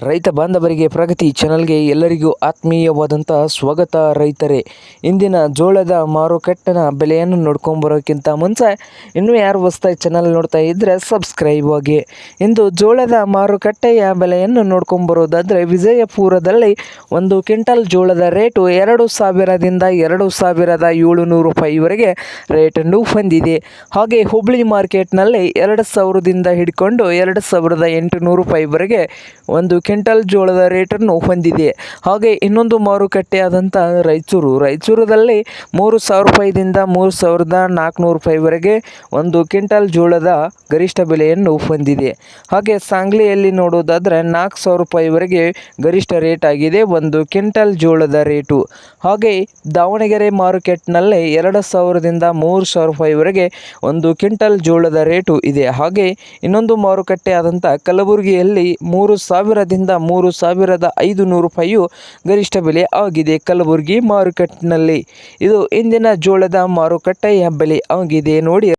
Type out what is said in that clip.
ರೈತ ಬಾಂಧವರಿಗೆ ಪ್ರಗತಿ ಚಾನಲ್ಗೆ ಎಲ್ಲರಿಗೂ ಆತ್ಮೀಯವಾದಂಥ ಸ್ವಾಗತ ರೈತರೇ. ಇಂದಿನ ಜೋಳದ ಮಾರುಕಟ್ಟೆನ ಬೆಲೆಯನ್ನು ನೋಡ್ಕೊಂಬರೋಕ್ಕಿಂತ ಮುಂಚೆ ಇನ್ನೂ ಯಾರು ಹೊಸ್ದಾಗಿ ಚಾನಲ್ ನೋಡ್ತಾ ಇದ್ದರೆ ಸಬ್ಸ್ಕ್ರೈಬ್ ಆಗಿ. ಇಂದು ಜೋಳದ ಮಾರುಕಟ್ಟೆಯ ಬೆಲೆಯನ್ನು ನೋಡ್ಕೊಂಬರೋದಾದರೆ ವಿಜಯಪುರದಲ್ಲಿ ಒಂದು ಕ್ವಿಂಟಲ್ ಜೋಳದ ರೇಟು ಎರಡು ಸಾವಿರದಿಂದ ಎರಡು ಸಾವಿರದ ಏಳುನೂರು ರೂಪಾಯಿವರೆಗೆ ರೇಟನ್ನು ಹೊಂದಿದೆ. ಹಾಗೆ ಹುಬ್ಳಿ ಮಾರ್ಕೆಟ್ನಲ್ಲಿ ಎರಡು ಸಾವಿರದಿಂದ ಹಿಡ್ಕೊಂಡು ಎರಡು ಸಾವಿರದ ಎಂಟುನೂರು ರೂಪಾಯಿವರೆಗೆ ಒಂದು ಕ್ವಿಂಟಲ್ ಜೋಳದ ರೇಟನ್ನು ಹೊಂದಿದೆ. ಹಾಗೆ ಇನ್ನೊಂದು ಮಾರುಕಟ್ಟೆಯಾದಂಥ ರಾಯಚೂರು. ರಾಯಚೂರದಲ್ಲಿ ಮೂರು ಸಾವಿರ ರೂಪಾಯಿದಿಂದ ಮೂರು ಸಾವಿರದ ನಾಲ್ಕುನೂರು ರೂಪಾಯಿವರೆಗೆ ಒಂದು ಕ್ವಿಂಟಲ್ ಜೋಳದ ಗರಿಷ್ಠ ಬೆಲೆಯನ್ನು ಹೊಂದಿದೆ. ಹಾಗೆ ಸಾಂಗ್ಲಿಯಲ್ಲಿ ನೋಡೋದಾದರೆ ನಾಲ್ಕು ಸಾವಿರ ರೂಪಾಯಿವರೆಗೆ ಗರಿಷ್ಠ ರೇಟ್ ಆಗಿದೆ ಒಂದು ಕ್ವಿಂಟಲ್ ಜೋಳದ ರೇಟು. ಹಾಗೆ ದಾವಣಗೆರೆ ಮಾರುಕೆಟ್ನಲ್ಲಿ ಎರಡು ಸಾವಿರದಿಂದ ಮೂರು ಸಾವಿರ ರೂಪಾಯಿವರೆಗೆ ಒಂದು ಕ್ವಿಂಟಲ್ ಜೋಳದ ರೇಟು ಇದೆ. ಹಾಗೆ ಇನ್ನೊಂದು ಮಾರುಕಟ್ಟೆ ಆದಂಥ ಕಲಬುರಗಿಯಲ್ಲಿ ಮೂರು ಸಾವಿರದಿಂದ ಮೂರು ಸಾವಿರದ ಐದು ನೂರು ರೂಪಾಯಿಯು ಗರಿಷ್ಠ ಬೆಲೆ ಆಗಿದೆ. ಕಲಬುರಗಿ ಮಾರುಕಟ್ಟೆನಲ್ಲಿ ಇದು ಇಂದಿನ ಜೋಳದ ಮಾರುಕಟ್ಟೆಯ ಬೆಲೆ ಆಗಿದೆ. ನೋಡಿ